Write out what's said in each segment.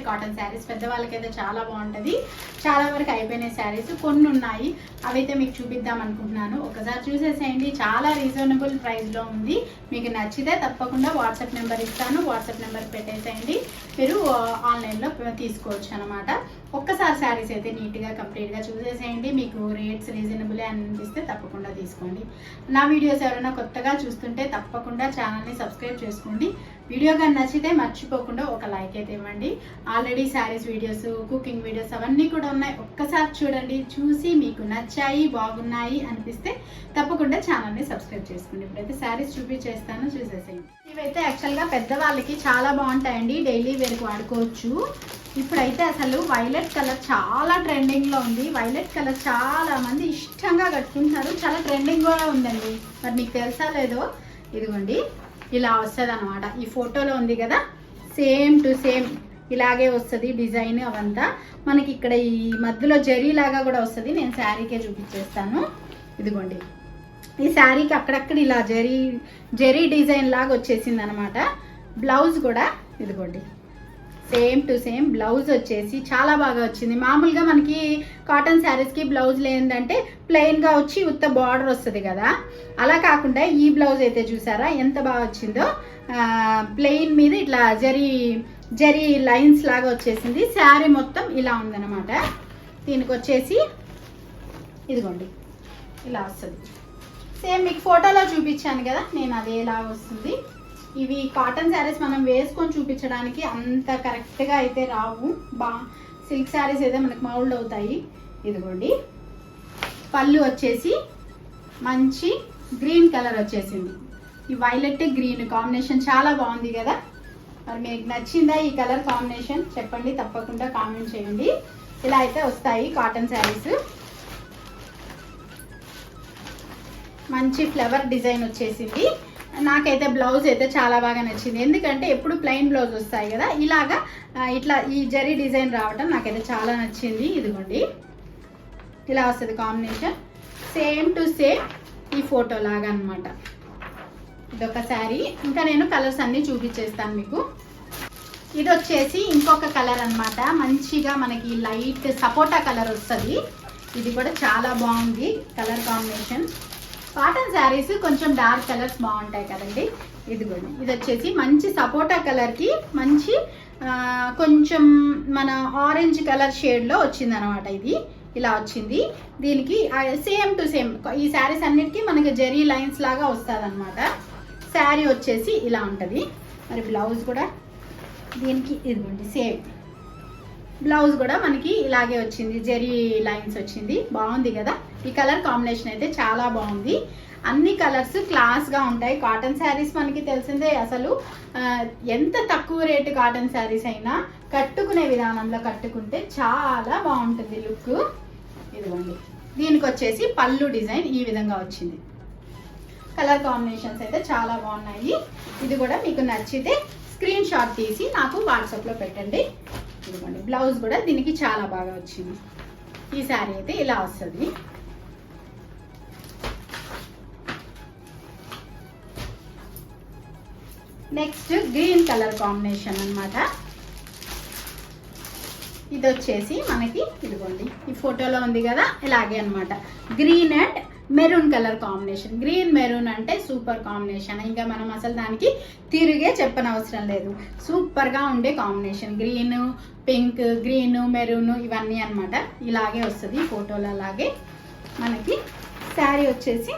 Daily cotton saris పెద్దవాళ్ళకైతే చాలా బాగుంటుంది. చాలా వరకు అయిపోయిన శారీస్ కొన్ని ఉన్నాయి. అవైతే మీకు చూపిద్దాం అనుకుంటున్నాను. ఒకసారి చూసేసేయండి. చాలా రీజనబుల్ ప్రైస్లో ఉంది. మీకు నచ్చితే తప్పకుండా వాట్సాప్ నెంబర్ ఇస్తాను. వాట్సాప్ నెంబర్ పెట్టేసేయండి. మీరు ఆన్లైన్లో తీసుకోవచ్చు అనమాట. ఒక్కసారి శారీస్ అయితే నీట్గా కంప్లీట్గా చూసేసేయండి. మీకు రేట్స్ రీజనబుల్ అనిపిస్తే తప్పకుండా తీసుకోండి. నా వీడియోస్ ఎవరైనా కొత్తగా చూస్తుంటే తప్పకుండా ఛానల్ని సబ్స్క్రైబ్ చేసుకోండి. వీడియో కానీ నచ్చితే మర్చిపోకుండా ఒక లైక్ అయితే ఇవ్వండి. Already saris videos cooking videos అవన్నీ కూడా ఉన్నాయి. ఒక్కసారి చూడండి. చూసి మీకు నచ్చాయి బాగున్నాయి అనిపిస్తే తప్పకుండా ఛానల్ని సబ్స్క్రైబ్ చేసుకోండి. ఇప్పుడైతే శారీస్ చూపించేస్తాను చూసేసేయండి. ఇవైతే యాక్చువల్గా పెద్దవాళ్ళకి చాలా బాగుంటాయండి. డైలీ వేరుకు వాడుకోవచ్చు. ఇప్పుడైతే అసలు వైలెట్ కలర్ చాలా ట్రెండింగ్లో ఉంది. వైలెట్ కలర్ చాలా మంది ఇష్టంగా కట్టుకుంటున్నారు. చాలా ట్రెండింగ్ కూడా ఉందండి. మరి మీకు తెలుసా లేదో? ఇదిగోండి. ఇలా వస్తుంది అనమాట ఈ ఫోటోలో ఉంది కదా? సేమ్ టు సేమ్ ఇలాగే వస్తుంది డిజైన్ అవంతా. మనకి ఇక్కడ ఈ మధ్యలో జరీ లాగా కూడా వస్తుంది. నేను శారీకే చూపించేస్తాను. ఇదిగోండి. ఈ శారీకి అక్కడక్కడ ఇలా జరీ జరీ డిజైన్ లాగా వచ్చేసింది అనమాట బ్లౌజ్ కూడా ఇదిగోండి. సేమ్ టు సేమ్ బ్లౌజ్ వచ్చేసి చాలా బాగా వచ్చింది. మామూలుగా మనకి కాటన్ శారీస్కి బ్లౌజ్ ఏంటంటే ప్లెయిన్గా వచ్చి ఉత్త బార్డర్ వస్తుంది కదా. అలా కాకుండా ఈ బ్లౌజ్ అయితే చూసారా? ఎంత బాగా వచ్చిందో. ప్లెయిన్ మీద ఇట్లా జరీ జరీ లైన్స్ లాగా వచ్చేసింది. శారీ మొత్తం ఇలా ఉందన్నమాట. దీనికి వచ్చేసి ఇదిగోండి. ఇలా వస్తుంది. సేమ్ మీకు ఫోటోలో చూపించాను కదా నేను అదే ఎలా వస్తుంది. ఇవి కాటన్ శారీస్ మనం వేసుకొని చూపించడానికి అంత కరెక్ట్గా అయితే రావు. బా సిల్క్ శారీస్ అయితే మనకు మౌల్డ్ అవుతాయి. ఇదిగోండి. పళ్ళు వచ్చేసి మంచి గ్రీన్ కలర్ వచ్చేసింది. ఈ వైలెట్ గ్రీన్ కాంబినేషన్ చాలా బాగుంది కదా. మరి మీకు నచ్చిందా ఈ కలర్ కాంబినేషన్ చెప్పండి తప్పకుండా కామెంట్ చేయండి. ఇలా అయితే వస్తాయి కాటన్ శారీస్. మంచి ఫ్లవర్ డిజైన్ వచ్చేసింది. నాకైతే బ్లౌజ్ అయితే చాలా బాగా నచ్చింది. ఎందుకంటే ఎప్పుడు ప్లెయిన్ బ్లౌజ్ వస్తాయి కదా ఇలాగా ఇట్లా ఈ జరీ డిజైన్ రావటం నాకైతే చాలా నచ్చింది. ఇదిగోండి. ఇలా వస్తుంది కాంబినేషన్. సేమ్ టు సేమ్ ఈ ఫోటో లాగా అనమాట ఇదొక శారీ. ఇంకా నేను కలర్స్ అన్నీ చూపించేస్తాను మీకు. ఇది వచ్చేసి ఇంకొక కలర్ అనమాట మంచిగా మనకి లైట్ సపోటా కలర్ వస్తుంది. ఇది కూడా చాలా బాగుంది కలర్ కాంబినేషన్. కాటన్ శారీస్ కొంచెం డార్క్ కలర్స్ బాగుంటాయి కదండి. ఇదిగోండి. ఇది వచ్చేసి మంచి సపోటా కలర్కి మంచి కొంచెం మన ఆరెంజ్ కలర్ షేడ్లో వచ్చింది అనమాట ఇది. ఇలా వచ్చింది. దీనికి సేమ్ టు సేమ్ ఈ శారీస్ అన్నిటికీ మనకి జెరీ లైన్స్ లాగా వస్తుంది అనమాట శారీ వచ్చేసి ఇలా ఉంటుంది. మరి బ్లౌజ్ కూడా దీనికి ఇదిగోండి సేమ్ బ్లౌజ్ కూడా మనకి ఇలాగే వచ్చింది జెరీ లైన్స్ వచ్చింది. బాగుంది కదా? ఈ కలర్ కాంబినేషన్ అయితే చాలా బాగుంది. అన్ని కలర్స్ క్లాస్గా ఉంటాయి. కాటన్ శారీస్ మనకి తెలిసిందే అసలు. ఎంత తక్కువ రేటు కాటన్ శారీస్ అయినా కట్టుకునే విధానంలో కట్టుకుంటే చాలా బాగుంటుంది లుక్. ఇదిగోండి. దీనికి వచ్చేసి పళ్ళు డిజైన్ ఈ విధంగా వచ్చింది. కలర్ కాంబినేషన్స్ అయితే చాలా బాగున్నాయి. ఇది కూడా మీకు నచ్చితే స్క్రీన్ షాట్ తీసి నాకు వాట్సాప్లో పెట్టండి. ఇదిగోండి బ్లౌజ్ కూడా దీనికి చాలా బాగా వచ్చింది. ఈ శారీ అయితే ఇలా వస్తుంది. నెక్స్ట్ గ్రీన్ కలర్ కాంబినేషన్ అన్నమాట. ఇది వచ్చేసి మనకి ఇదిగోండి. ఈ ఫోటోలో ఉంది కదా ఇలాగే అన్నమాట. Green and maroon colour combination. Green maroon అంటే సూపర్ కాంబినేషన్. ఇంకా మనం అసలు దానికి తిరిగే చెప్పనవసరం లేదు. సూపర్గా ఉండే combination. Green pink green maroon ఇవన్నీ అన్నమాట. ఇలాగే వస్తుంది ఫోటోలలాగే. మనకి శారీ వచ్చేసి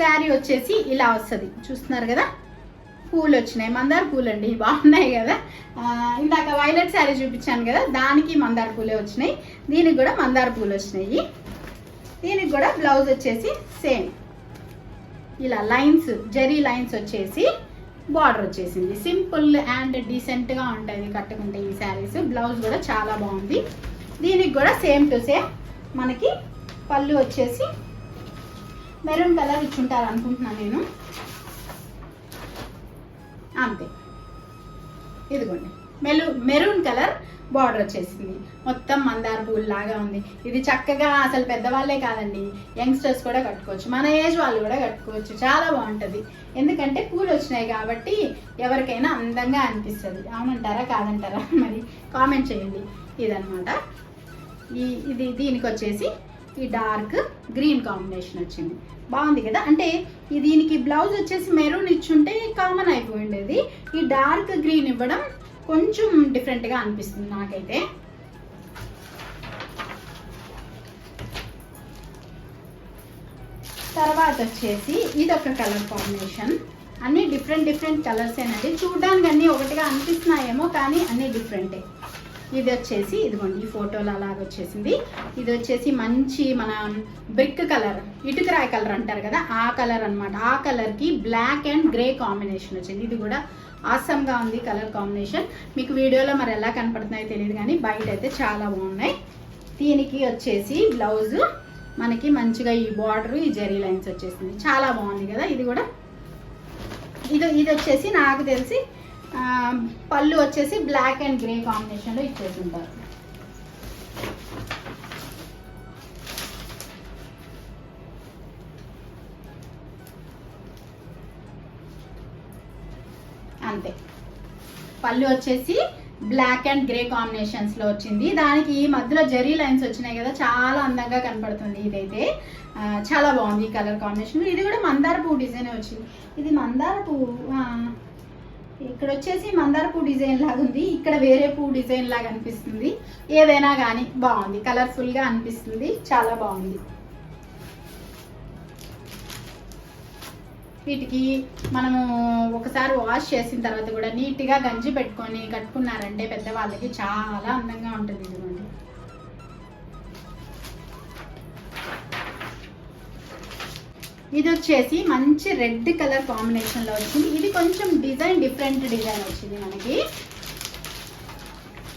శారీ వచ్చేసి ఇలా వస్తుంది. చూస్తున్నారు కదా? పూలు వచ్చినాయి. మందార పూలు అండి బాగున్నాయి కదా? ఇందాక వైలెట్ శారీ చూపించాను కదా? దానికి మందార పూలే వచ్చినాయి. దీనికి కూడా మందార పూలు వచ్చినాయి. దీనికి కూడా బ్లౌజ్ వచ్చేసి సేమ్. ఇలా లైన్స్ జరీ లైన్స్ వచ్చేసి బార్డర్ వచ్చేసింది. సింపుల్ అండ్ డీసెంట్గా ఉంటుంది కట్టుకుంటే ఈ శారీస్. బ్లౌజ్ కూడా చాలా బాగుంది. దీనికి కూడా సేమ్ టు సేమ్ మనకి పళ్ళు వచ్చేసి మెరూన్ కలర్ ఇచ్చుంటారు అనుకుంటున్నాను నేను. అంతే. ఇదిగోండి. మెలు మెరూన్ కలర్ బార్డర్ వచ్చేసింది. మొత్తం మందార పూలు లాగా ఉంది. ఇది చక్కగా అసలు పెద్దవాళ్ళే కాదండి. యంగ్స్టర్స్ కూడా కట్టుకోవచ్చు. మన ఏజ్ వాళ్ళు కూడా కట్టుకోవచ్చు. చాలా బాగుంటుంది. ఎందుకంటే పూలు వచ్చినాయి కాబట్టి ఎవరికైనా అందంగా అనిపిస్తుంది. అవునంటారా? కాదంటారా? మరి కామెంట్ చేయండి. ఇదనమాట ఈ ఇది దీనికి వచ్చేసి ఈ డార్క్ గ్రీన్ కాంబినేషన్ వచ్చింది. బాగుంది కదా? అంటే దీనికి బ్లౌజ్ వచ్చేసి మెరూన్ ఇచ్చుంటే కామన్ అయిపోయి ఉండేది ఈ డార్క్ గ్రీన్ ఇవ్వడం కొంచెం డిఫరెంట్గా అనిపిస్తుంది నాకైతే. తర్వాత వచ్చేసి ఇది ఒక కలర్ కాంబినేషన్ అన్ని డిఫరెంట్ డిఫరెంట్ కలర్స్ ఏనండి చూడడానికి అన్ని ఒకటిగా అనిపిస్తున్నాయేమో కానీ అన్ని డిఫరెంటే ఇది వచ్చేసి ఇదిగోండి ఈ ఫోటోలో అలాగ వచ్చేసింది ఇది వచ్చేసి మంచి మన బ్రిక్ కలర్ ఇటుకరాయి కలర్ అంటారు కదా ఆ కలర్ అన్నమాట. ఆ కలర్కి బ్లాక్ అండ్ గ్రే కాంబినేషన్ వచ్చింది. ఇది కూడా ఆసమ్గా ఉంది కలర్ కాంబినేషన్. మీకు వీడియోలో మరి ఎలా కనపడుతున్నాయో తెలియదు కానీ బయట అయితే చాలా బాగున్నాయి. దీనికి వచ్చేసి బ్లౌజ్. మనకి మంచిగా ఈ బార్డర్ ఈ జరీ లైన్స్ వచ్చేసింది. చాలా బాగుంది కదా ఇది కూడా. ఇది ఇది వచ్చేసి నాకు తెలిసి పళ్ళు వచ్చేసి బ్లాక్ అండ్ గ్రే కాంబినేషన్లో ఇచ్చేసి ఉంటారు అంతే. పళ్ళు వచ్చేసి బ్లాక్ అండ్ గ్రే కాంబినేషన్స్లో వచ్చింది. దానికి ఈ మధ్యలో జరీ లైన్స్ వచ్చినాయి కదా చాలా అందంగా కనపడుతుంది ఇదైతే. చాలా బాగుంది ఈ కలర్ కాంబినేషన్. ఇది కూడా మందార పువ్వు డిజైన్ వచ్చింది. ఇది మందార పువ్వు ఇక్కడ వచ్చేసి మందార పువ్వు డిజైన్ లాగా ఉంది ఇక్కడ వేరే పువ్వు డిజైన్ లాగా అనిపిస్తుంది. ఏదైనా కానీ బాగుంది. కలర్ఫుల్గా అనిపిస్తుంది. చాలా బాగుంది. వీటికి మనము ఒకసారి వాష్ చేసిన తర్వాత కూడా నీట్గా గంజి పెట్టుకొని కట్టుకున్నారంటే పెద్దవాళ్ళకి చాలా అందంగా ఉంటుంది. ఇదిగోండి. ఇది వచ్చేసి మంచి రెడ్ కలర్ కాంబినేషన్లో వచ్చింది. ఇది కొంచెం డిజైన్ డిఫరెంట్ డిజైన్ వచ్చింది మనకి.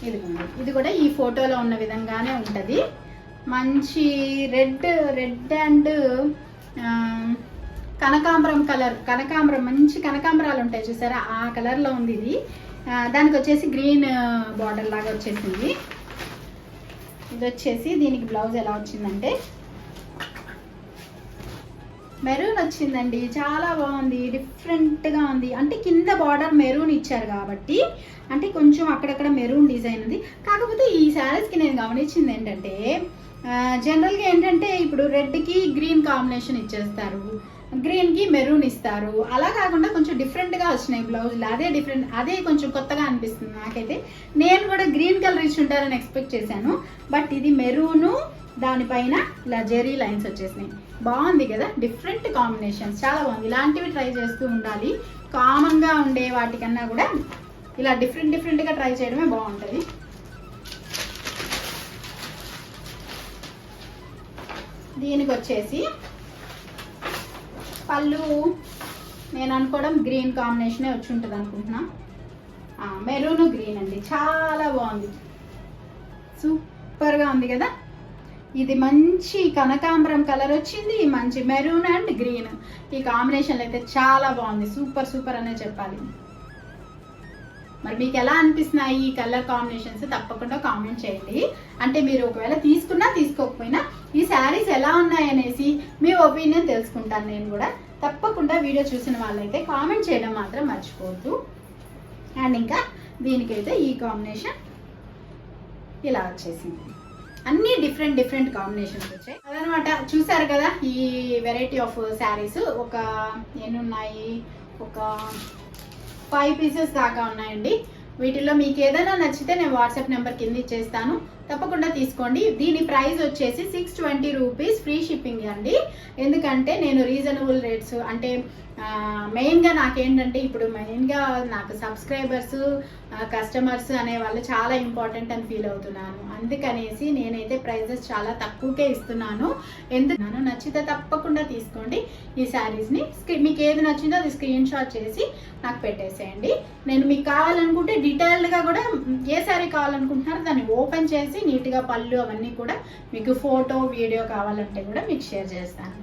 ఇది ఇది కూడా ఈ ఫోటోలో ఉన్న విధంగానే ఉంటుంది. మంచి రెడ్ రెడ్ అండ్ కనకాంబరం కలర్ కనకాంబరం మంచి కనకాంబరాలు ఉంటాయి చూసారా? ఆ కలర్లో ఉంది ఇది. దానికి వచ్చేసి గ్రీన్ బార్డర్ లాగా వచ్చేసింది. ఇది వచ్చేసి దీనికి బ్లౌజ్ ఎలా వచ్చిందంటే మెరూన్ వచ్చిందండి. చాలా బాగుంది. డిఫరెంట్గా ఉంది. అంటే కింద బార్డర్ మెరూన్ ఇచ్చారు కాబట్టి అంటే కొంచెం అక్కడక్కడ మెరూన్ డిజైన్ ఉంది. కాకపోతే ఈ శారీస్కి నేను గమనించింది ఏంటంటే జనరల్గా ఏంటంటే ఇప్పుడు రెడ్కి గ్రీన్ కాంబినేషన్ ఇచ్చేస్తారు. గ్రీన్కి మెరూన్ ఇస్తారు. అలా కాకుండా కొంచెం డిఫరెంట్గా వచ్చినాయి బ్లౌజులు. అదే డిఫరెంట్ అదే కొంచెం కొత్తగా అనిపిస్తుంది నాకైతే. నేను కూడా గ్రీన్ కలర్ ఇచ్చి ఉంటారని ఎక్స్పెక్ట్ చేశాను. బట్ ఇది మెరూను దానిపైన ఇలా జెరీ లైన్స్ వచ్చేసినాయి. బాగుంది కదా? డిఫరెంట్ కాంబినేషన్స్ చాలా బాగుంది. ఇలాంటివి ట్రై చేస్తూ ఉండాలి. కామన్గా ఉండే వాటికన్నా కూడా ఇలా డిఫరెంట్ డిఫరెంట్గా ట్రై చేయడమే బాగుంటుంది. దీనికి వచ్చేసి పళ్ళు. నేను అనుకోవడం గ్రీన్ కాంబినేషనే వచ్చి ఉంటుంది అనుకుంటున్నా. మెరూన్ గ్రీన్ అండి. చాలా బాగుంది. సూపర్గా ఉంది కదా? ఇది మంచి కనకాంబరం కలర్ వచ్చింది మంచి మెరూన్ అండ్ గ్రీన్. ఈ కాంబినేషన్ అయితే చాలా బాగుంది. సూపర్ సూపర్ అనే చెప్పాలి. మరి మీకు ఎలా అనిపిస్తున్నాయి ఈ కలర్ కాంబినేషన్స్? తప్పకుండా కామెంట్ చేయండి. అంటే మీరు ఒకవేళ తీసుకున్నా తీసుకోకపోయినా ఈ శారీస్ ఎలా ఉన్నాయనేసి మీ ఒపీనియన్ తెలుసుకుంటాను నేను కూడా. తప్పకుండా వీడియో చూసిన వాళ్ళైతే కామెంట్ చేయడం మాత్రం మర్చిపోవద్దు. అండ్ ఇంకా దీనికైతే ఈ కాంబినేషన్ ఇలా వచ్చేసింది. అన్ని డిఫరెంట్ డిఫరెంట్ కాంబినేషన్స్ వచ్చాయి. అదనమాట చూసారు కదా ఈ వెరైటీ ఆఫ్ శారీస్ ఒక ఎన్నున్నాయి? ఒక ఫైవ్ పీసెస్ దాకా ఉన్నాయండి. వీటిలో మీకు ఏదైనా నచ్చితే నేను వాట్సాప్ నెంబర్ కింద ఇచ్చేస్తాను. తప్పకుండా తీసుకోండి. దీని ప్రైస్ వచ్చేసి six twenty rupees free shipping అండి. ఎందుకంటే నేను రీజనబుల్ రేట్స్ అంటే మెయిన్గా నాకేంటంటే ఇప్పుడు మెయిన్గా నాకు సబ్స్క్రైబర్స్ కస్టమర్స్ అనే వాళ్ళు చాలా ఇంపార్టెంట్ అని ఫీల్ అవుతున్నాను. అందుకనేసి నేనైతే ప్రైజెస్ చాలా తక్కువకే ఇస్తున్నాను. ఎందుకు నచ్చితే తప్పకుండా తీసుకోండి. ఈ శారీస్ని స్క్రీ- మీకు ఏది నచ్చిందో అది స్క్రీన్ షాట్ చేసి నాకు పెట్టేసేయండి. నేను మీకు కావాలనుకుంటే డీటెయిల్డ్గా కూడా ఏ శారీ కావాలనుకుంటున్నారో దాన్ని ఓపెన్ చేసి చేసి నీట్గా పళ్ళు అవన్నీ కూడా మీకు ఫోటో వీడియో కావాలంటే కూడా మీకు షేర్ చేస్తాను.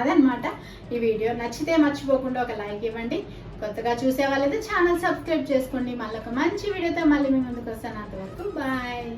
అదనమాట ఈ వీడియో. నచ్చితే మర్చిపోకుండా ఒక లైక్ ఇవ్వండి. కొత్తగా చూసే వాళ్ళైతే ఛానల్ సబ్స్క్రైబ్ చేసుకోండి. మళ్ళీ ఒక మంచి వీడియోతో మళ్ళీ మీ ముందుకు వస్తాను. అంతవరకు బాయ్.